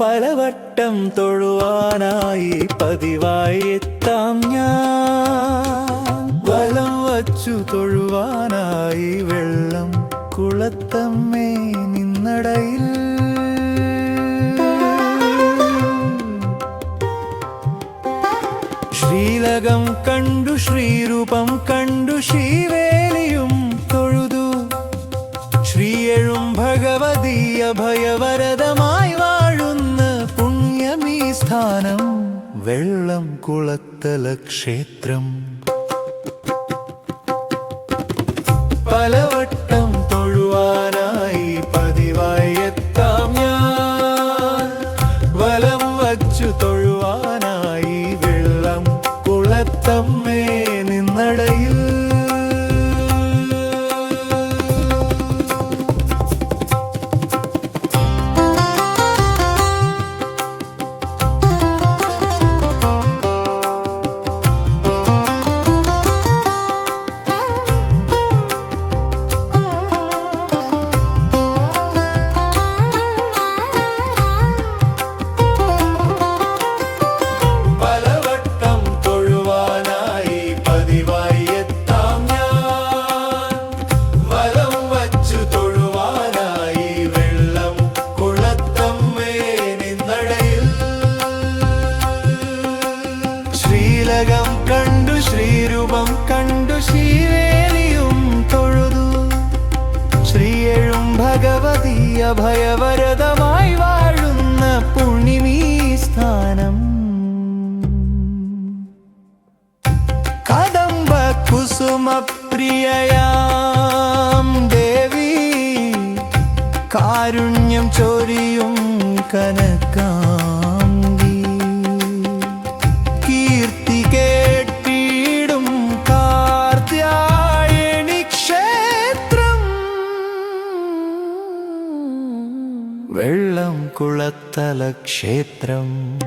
പലവട്ടം തൊഴുവാനായി പതിവായി എത്താം ഞാൻ. വലം വച്ചു തൊഴുവാനായി വെള്ളം കുളത്തമ്മേ നിന്നടയിൽ. ശ്രീലകം കണ്ടു ശ്രീരൂപം കണ്ടു ശ്രീവേലിയും തൊഴുതു. ശ്രീയഴും ഭഗവതീയ ഭയവരതമാ സ്ഥാനം വെള്ളം കുളത്തല ക്ഷേത്രം. പലവട്ടം തൊഴുവാനായി പതിവായി എത്താം ഞാൻ. വലം വച്ചു തൊഴുവാനായി വെള്ളം കുളത്തമ്മേ നിന്നടയിൽ ഭഗവതി അഭയവരദമായി വാഴുന്ന പുണ്യമീ സ്ഥാനം. കദംബ കുസുമപ്രിയയാം ദേവി കാരുണ്യം ചൊരിയും കനകാംഗി വെള്ളം കുളത്തല ക്ഷേത്രം.